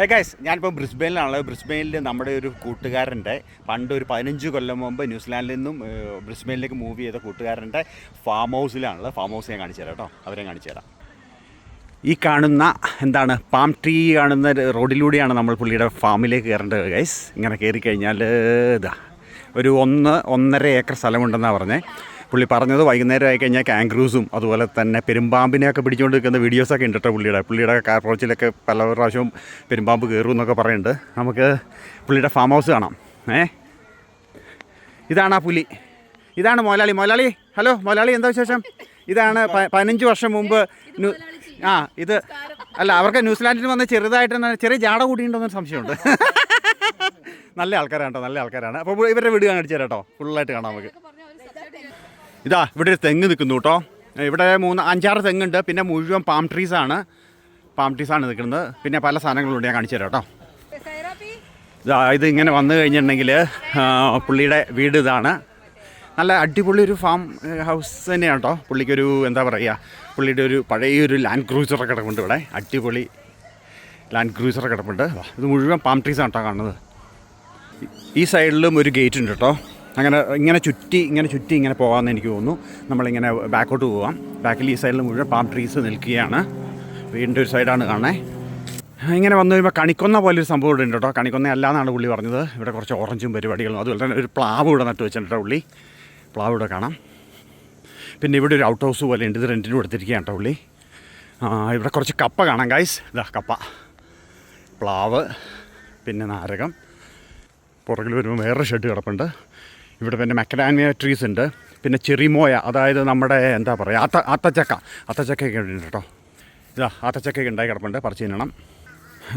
Hey guys ഞാനിപ്പോൾ ബ്രിസ്ബെയിലാണുള്ളത് ബ്രിസ്ബെയിനിൽ നമ്മുടെ ഒരു കൂട്ടുകാരന്റെ പണ്ട് ഒരു പതിനഞ്ച് കൊല്ലം മുമ്പ് ന്യൂസിലാൻഡിൽ നിന്നും ബ്രിസ്ബെയിനിലേക്ക് മൂവ് ചെയ്ത കൂട്ടുകാരന്റെ ഫാം ഹൗസിലാണുള്ളത് ഫാം ഹൗസ് ഞാൻ കാണിച്ചു തരാം കേട്ടോ. അവരെ കാണിച്ചു തരാം. ഈ കാണുന്ന എന്താണ് പാം ട്രീ കാണുന്ന റോഡിലൂടെയാണ് നമ്മൾ പുള്ളിയുടെ ഫാമിലേക്ക് കയറേണ്ടത് ഗൈസ് ഇങ്ങനെ കയറി കഴിഞ്ഞാൽ ഇതാ ഒരു ഒന്ന് ഒന്നര ഏക്കർ സ്ഥലമുണ്ടെന്നാണ് പറഞ്ഞത് പുള്ളി പറഞ്ഞത് വൈകുന്നേരം ആയി കഴിഞ്ഞാൽ കാങ്ക്രൂസും അതുപോലെ തന്നെ പെരുമ്പാമ്പിനെയൊക്കെ പിടിച്ചുകൊണ്ട് നിൽക്കുന്ന വീഡിയോസൊക്കെ ഉണ്ട് കേട്ടോ പുള്ളിയുടെ. പുള്ളിയുടെ കാർപ്രോച്ചിലൊക്കെ പല പ്രാവശ്യവും പെരുമ്പാമ്പ് കയറും എന്നൊക്കെ പറയുന്നുണ്ട്. നമുക്ക് പുള്ളിയുടെ ഫാം ഹൗസ് കാണാം. ഏ? ഇതാണ് ആ പുലി. ഇതാണ് മോലാളി. മോലാളി ഹലോ മോലാളി എന്താ വിശേഷം? ഇതാണ് പതിനഞ്ച് വർഷം മുമ്പ് ആ ഇത് അല്ല അവർക്ക് ന്യൂസിലാൻഡിൽ വന്ന് ചെറുതായിട്ട് ചെറിയ ജാട കൂടിയിട്ടുണ്ടോന്നൊരു സംശയമുണ്ട്. നല്ല ആൾക്കാരാണ് കേട്ടോ നല്ല ആൾക്കാരാണ്. അപ്പോൾ ഇവരുടെ വീട് കാണിച്ചു തരാം കേട്ടോ ഫുള്ളായിട്ട് കാണാം നമുക്ക്. ഇതാ ഇവിടെ ഒരു തെങ്ങ് നിൽക്കുന്നു കേട്ടോ. ഇവിടെ മൂന്ന് അഞ്ചാറ് തെങ്ങുണ്ട്. പിന്നെ മുഴുവൻ പാം ട്രീസ് ആണ്. പാം ട്രീസ് ആണ് നിൽക്കുന്നത്. പിന്നെ പല സാധനങ്ങളുണ്ട് ഞാൻ കാണിച്ചു തരാം കേട്ടോ. ഇതാ ഇത് ഇങ്ങനെ വന്നു കഴിഞ്ഞിട്ടുണ്ടെങ്കിൽ പുള്ളിയുടെ വീട് ഇതാണ്. നല്ല അടിപൊളി ഒരു ഫാം ഹൗസ് തന്നെയാണ് കേട്ടോ. പുള്ളിക്കൊരു എന്താ പറയുക പുള്ളിയുടെ ഒരു പഴയൊരു ലാൻഡ് ക്രൂസർ കിടപ്പുണ്ട് ഇവിടെ. അടിപൊളി ലാൻഡ് ക്രൂസർ കിടപ്പുണ്ട്. ഇത് മുഴുവൻ പാം ട്രീസ് ആണ് കേട്ടോ കാണുന്നത്. ഈ സൈഡിലും ഒരു ഗേറ്റ് ഉണ്ട് കേട്ടോ. അങ്ങനെ ഇങ്ങനെ ചുറ്റി ഇങ്ങനെ ചുറ്റി ഇങ്ങനെ പോകാമെന്ന് എനിക്ക് തോന്നുന്നു. നമ്മളിങ്ങനെ ബാക്കോട്ട് പോവാം. ബാക്കിൽ ഈ സൈഡിൽ മുഴുവൻ പാം ട്രീസ് നിൽക്കുകയാണ്. വീടിന്റെ ഒരു സൈഡാണ് കാണേ ഇങ്ങനെ വന്നു കഴിയുമ്പോൾ കണിക്കൊന്ന പോലെ ഒരു സംഭവം ഇവിടെ ഉണ്ട് കേട്ടോ. കണിക്കൊന്ന അല്ല എന്നാണ് പുള്ളി പറഞ്ഞത്. ഇവിടെ കുറച്ച് ഓറഞ്ചും പരിപാടികളും അതുപോലെ തന്നെ ഒരു പ്ലാവ് ഇവിടെ നട്ട് വെച്ചിട്ടുണ്ട് പുള്ളി. പ്ലാവ് ഇവിടെ കാണാം. പിന്നെ ഇവിടെ ഒരു ഔട്ട് ഹൗസ് പോലെ ഉണ്ട്. ഇത് റെന്റിന് കൊടുത്തിരിക്കുകയാണ് കേട്ടോ പുള്ളി. ഇവിടെ കുറച്ച് കപ്പ കാണാം ഗൈസ് ഇതാ കപ്പ. പ്ലാവ് പിന്നെ നാരകം. പുറകിൽ വരുമ്പോൾ വേറെ ഷെഡ് കിടപ്പുണ്ട്. ഇവിടെ പിന്നെ മെക്കഡാമിയ ട്രീസ് ഉണ്ട്. പിന്നെ ചെറിമോയ അതായത് നമ്മുടെ എന്താ പറയുക അത്ത അത്തച്ചക്ക അത്തച്ചക്കയൊക്കെ ഉണ്ട് കേട്ടോ. ഇതാ അത്തച്ചക്കയൊക്കെ ഉണ്ടായി കിടപ്പുണ്ട്. പറിച്ചു തിന്നണം.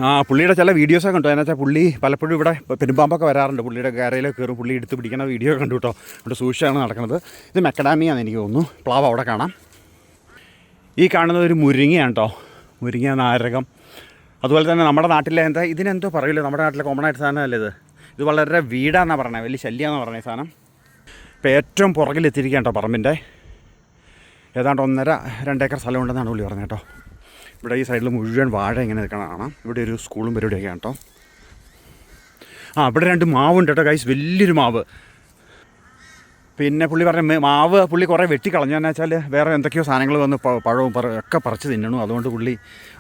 ആ പുള്ളിയുടെ ചില വീഡിയോസൊക്കെ ഉണ്ട് അതിനകത്ത് പുള്ളി പലപ്പോഴും ഇവിടെ പെരുമ്പാമ്പൊക്കെ വരാറുണ്ട്. പുള്ളിയുടെ കരയിലൊക്കെ കയറും പുള്ളി എടുത്ത് പിടിക്കുന്ന വീഡിയോ കണ്ടു കേട്ടോ. ഇവിടെ സൂക്ഷിച്ചാണ് നടക്കുന്നത്. ഇത് മെക്കഡാമിയാന്ന് എനിക്ക് തോന്നുന്നു. പ്ലാവ് അവിടെ കാണാം. ഈ കാണുന്നത് ഒരു മുരിങ്ങയാണ് കേട്ടോ. മുരിങ്ങ നാരകം. അതുപോലെ തന്നെ നമ്മുടെ നാട്ടിലെ എന്താ ഇതിനെന്തോ പറയില്ല നമ്മുടെ നാട്ടിലെ കോമൺ ആയിട്ട് സാധനമല്ലേ ഇത്? ഇത് വളരെ വീടാന്നാണ് പറഞ്ഞത് വലിയ ശല്യമാണെന്ന് പറഞ്ഞ സാധനം. ഇപ്പോൾ ഏറ്റവും പുറകിലെത്തിയിരിക്കുകയാണ് കേട്ടോ പറമ്പിന്റെ. ഏതാണ്ട് ഒന്നര രണ്ടേക്കർ സ്ഥലമുണ്ടെന്നാണ് പുള്ളി പറഞ്ഞത് കേട്ടോ. ഇവിടെ ഈ സൈഡിൽ മുഴുവൻ വാഴ ഇങ്ങനെ നിൽക്കണം കാണാം. ഇവിടെ ഒരു സ്കൂളും പരിപാടിയൊക്കെയാണ് കേട്ടോ. ആ ഇവിടെ രണ്ട് മാവുണ്ട് കേട്ടോ കൈസ് വലിയൊരു മാവ്. പിന്നെ പുള്ളി പറഞ്ഞ മാവ് പുള്ളി കുറേ വെട്ടിക്കളഞ്ഞു. എന്ന് വെച്ചാൽ വേറെ എന്തൊക്കെയോ സാധനങ്ങൾ വന്ന് പഴവും പറ ഒക്കെ പറിച്ച് തിന്നണു. അതുകൊണ്ട് പുള്ളി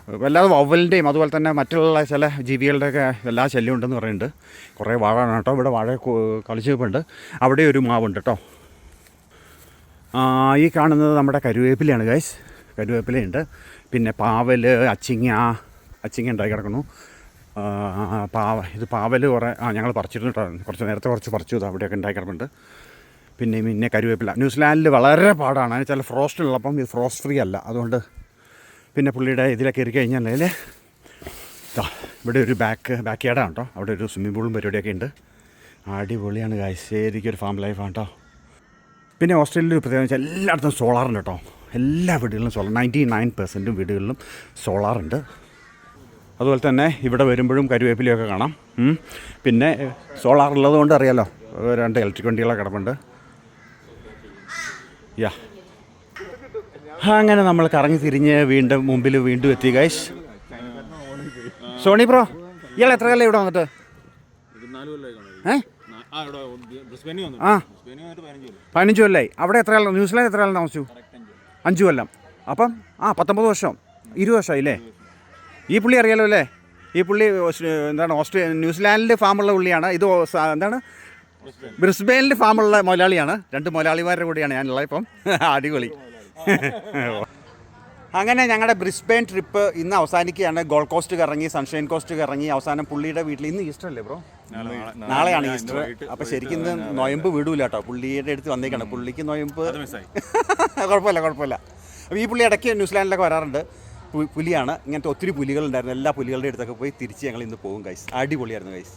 വല്ലാതെ വവ്വലിന്റെയും അതുപോലെ തന്നെ മറ്റുള്ള ചില ജീവികളുടെയൊക്കെ എല്ലാ ശല്യം ഉണ്ടെന്ന് പറയുന്നുണ്ട്. കുറേ വാഴ കേട്ടോ. ഇവിടെ വാഴ കൊ- കളിച്ച് അവിടെ ഒരു മാവുണ്ട് കേട്ടോ. ഈ കാണുന്നത് നമ്മുടെ കരുവേപ്പിലയാണ് ഗൈസ് കരുവേപ്പിലയുണ്ട്. പിന്നെ പാവൽ അച്ചിങ്ങ അച്ചിങ്ങ ഉണ്ടായി കിടക്കുന്നു. പാവ ഇത് പാവൽ കുറേ ആ ഞങ്ങൾ പറിച്ചിരുന്നു കേട്ടോ. കുറച്ച് നേരത്തെ കുറച്ച് പറിച്ചു. അവിടെയൊക്കെ ഉണ്ടായി കിടപ്പുണ്ട്. പിന്നെ പിന്നെ കരുവേപ്പില. ന്യൂസിലാൻഡിൽ വളരെ പാടാണ്. എന്ന് വെച്ചാൽ ഫ്രോസ്റ്റ് ഉള്ളപ്പം ഇത് ഫ്രോസ്റ്റ് ഫ്രീ അല്ല. അതുകൊണ്ട് പിന്നെ പുള്ളിയുടെ ഇതിലൊക്കെ കയറി കഴിഞ്ഞാൽ ഇവിടെ ഒരു ബാക്ക് ബാക്ക് യാർഡാണ് കേട്ടോ അവിടെ ഒരു സ്വിമ്മിംഗ് പൂളും പരിപാടിയൊക്കെ ഉണ്ട്. അടിപൊളിയാണ് ശരിക്കും ഒരു ഫാം ലൈഫാണ് കേട്ടോ പിന്നെ ഓസ്ട്രേലിയയിൽ ഒരു പ്രത്യേകത വെച്ചാൽ എല്ലായിടത്തും സോളാറുണ്ട് കേട്ടോ എല്ലാ വീടുകളിലും സോളാർ നയന്റി നയൻ പെർസെന്റും വീടുകളിലും സോളാറുണ്ട് അതുപോലെ തന്നെ ഇവിടെ വരുമ്പോഴും കരുവേപ്പിലയൊക്കെ കാണാം. പിന്നെ സോളാർ ഉള്ളതുകൊണ്ട് അറിയാലോ രണ്ട് ഇലക്ട്രിക് വണ്ടികളൊക്കെ കിടപ്പുണ്ട്. യാ അങ്ങനെ നമ്മൾ കറങ്ങി തിരിഞ്ഞ് വീണ്ടും മുമ്പിൽ വീണ്ടും എത്തി ഗൈസ് സോണി ബ്രോ ഇയാൾ എത്ര കാലം ഇവിടെ വന്നിട്ട്? ഏ? ആ പതിനഞ്ച് കൊല്ലായി. അവിടെ എത്ര കാലം ന്യൂസിലാൻഡ് എത്ര കാലം താമസിച്ചു? അഞ്ച് കൊല്ലം. അപ്പം ആ പത്തൊമ്പത് വർഷം. ഇരുപത് വർഷമായില്ലേ ഈ പുള്ളി അറിയാലോ അല്ലേ? ഈ പുള്ളി എന്താണ് ഓസ്ട്രേ ന്യൂസിലാൻഡിൽ ഫാമുള്ള പുള്ളിയാണ്. ഇത് എന്താണ്? ബ്രിസ്ബെയിനിൽ ഫാമുള്ള മുതലാളിയാണ് രണ്ട് മുതലാളിമാരുടെ കൂടെയാണ് ഞാനുള്ളത് ഇപ്പം. അടിപൊളി. അങ്ങനെ ഞങ്ങളുടെ ബ്രിസ്ബെയിൻ ട്രിപ്പ് ഇന്ന് അവസാനിക്കുകയാണ്. ഗോൾഡ് കോസ്റ്റ് കറങ്ങി സൺഷൈൻ കോസ്റ്റ് കറങ്ങി. അവസാനം പുള്ളിയുടെ വീട്ടിൽ ഇന്ന് ഈസ്റ്റർ അല്ലേ ബ്രോ? നാളെയാണ് ഈസ്റ്റർ. അപ്പൊ ശരിക്കും ഇന്ന് നൊയമ്പ് വിടൂല കേട്ടോ. പുള്ളിയുടെ അടുത്ത് വന്നേക്കാണ്. പുള്ളിക്ക് നൊയമ്പ് കുഴപ്പമില്ല കുഴപ്പമില്ല. അപ്പോൾ ഈ പുള്ളി ഇടയ്ക്ക് ന്യൂസിലാൻഡിലൊക്കെ വരാറുണ്ട്. പുലിയാണ്. ഇങ്ങനത്തെ ഒത്തിരി പുലികളുണ്ടായിരുന്നു. എല്ലാ പുലികളുടെ അടുത്തൊക്കെ പോയി തിരിച്ച് ഞങ്ങൾ ഇന്ന് പോകും ഗൈസ് അടിപൊളിയായിരുന്നു ഗൈസ്